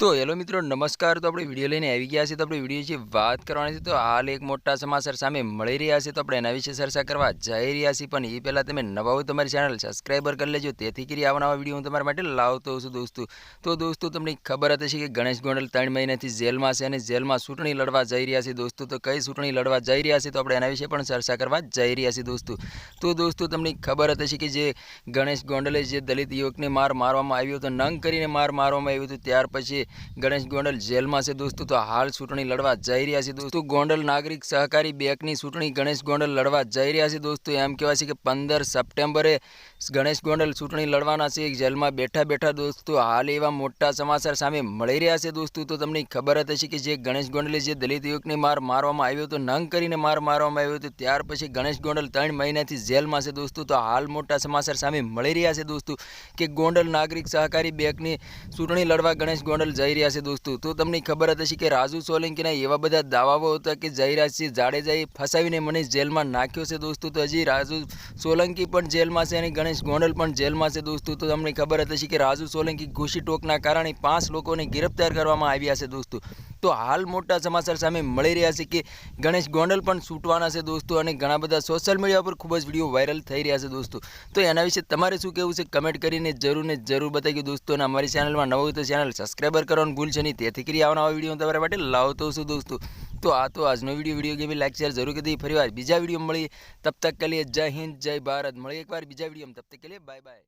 તો હેલો મિત્રો, નમસ્કાર. તો આપણે વીડિયો લઈને આવી ગયા છે તો આપણે વીડિયો વિશે વાત કરવાની છે, તો હાલ એક મોટા સમાચાર સામે મળી રહ્યા છે. તો આપણે એના વિશે ચર્ચા કરવા જઈ રહ્યા છીએ. પણ એ પહેલાં તમે નવા હોય તમારી ચેનલ સબસ્ક્રાઈબર કરી લેજો. તેથી કરી આવા નવા વીડિયો હું તમારા માટે લાવતો છું દોસ્તો. તો દોસ્તો, તમને ખબર હતી કે ગણેશ ગોંડલ ત્રણ મહિનાથી જેલમાં છે અને જેલમાં ચૂંટણી લડવા જઈ રહ્યા છે દોસ્તો. તો કઈ ચૂંટણી લડવા જઈ રહ્યા છે, તો આપણે એના વિશે પણ ચર્ચા કરવા જઈ રહ્યા છીએ દોસ્તો. તો દોસ્તો, તમને ખબર હતી છે કે જે ગણેશ ગોંડલે જે દલિત યુવકને માર મારવામાં આવ્યો હતો, નંગ કરીને માર મારવામાં આવ્યું હતું, ત્યાર પછી ગણેશ ગોંડલ જેલમાં છે દોસ્તો. તો હાલ ચૂંટણી લડવા જઈ રહ્યા છે દોસ્તો. ગોંડલ નાગરિક સહકારી બેંકની ચૂંટણી ગણેશ ગોંડલ લડવા જઈ રહ્યા છે દોસ્તો. એમ કહેવાય છે કે પંદર સપ્ટેમ્બરે ગણેશ ગોંડલ ચૂંટણી લડવાના છે. જેલમાં બેઠા બેઠા દોસ્તો હાલ એવા મોટા સમાચાર સામે મળી રહ્યા છે દોસ્તો. તો તમને ખબર જ હશે કે જે ગણેશ ગોંડલે જે દલિત યુવકને માર મારવામાં આવ્યો હતો, નંગ કરીને માર મારવામાં આવ્યો હતો, ત્યાર પછી ગણેશ ગોંડલ ત્રણ મહિનાથી જેલમાં છે દોસ્તો. તો હાલ મોટા સમાચાર સામે મળી રહ્યા છે દોસ્તો કે ગોંડલ નાગરિક સહકારી બેંકની ચૂંટણી લડવા ગણેશ ગોંડલ જઈ રહ્યા છે દોસ્તો. તો તમને ખબર હતી કે રાજુ સોલંકીના એવા બધા દાવાઓ હતા કે જયરાજસિંહ જાડેજાએ ફસાવીને મને જેલમાં નાખ્યો છે દોસ્તો. તો હજી રાજુ સોલંકી પણ જેલમાં છે અને ગણેશ ગોંડલ પણ જેલમાં છે દોસ્તો. તો તમને ખબર હતી કે રાજુ સોલંકી ઘૂસી ટોકના કારણે પાંચ લોકોને ગિરફ્તાર કરવામાં આવ્યા છે દોસ્તો. તો હાલ મોટા સમાચાર સામે મળી રહ્યા છે કે ગણેશ ગોંડલ પણ છૂટવાના છે દોસ્તો અને ઘણા બધા સોશિયલ મીડિયા પર ખૂબ જ વીડિયો વાયરલ થઈ રહ્યા છે દોસ્તો. તો એના વિશે તમારે શું કહેવું છે કમેન્ટ કરીને જરૂર ને જરૂર બતાવી દોસ્તો અને અમારી ચેનલમાં નવો તો ચેનલ સબસ્ક્રાઈબર કરવાનું ભૂલશે નહીં. તેથી કરી આવવાના વીડિયો તમારા માટે લાવતો છું દોસ્તો. તો આ તો આજનો વીડિયો વીડિયો ગેમી લાઈક શેર જરૂર કરી ફરી બીજા વીડિયો મળી તબ તક કે લીએ જય હિન્દ, જય ભારત. મળીએ એકવાર બીજા વીડિયો તબ તક કે બાય બાય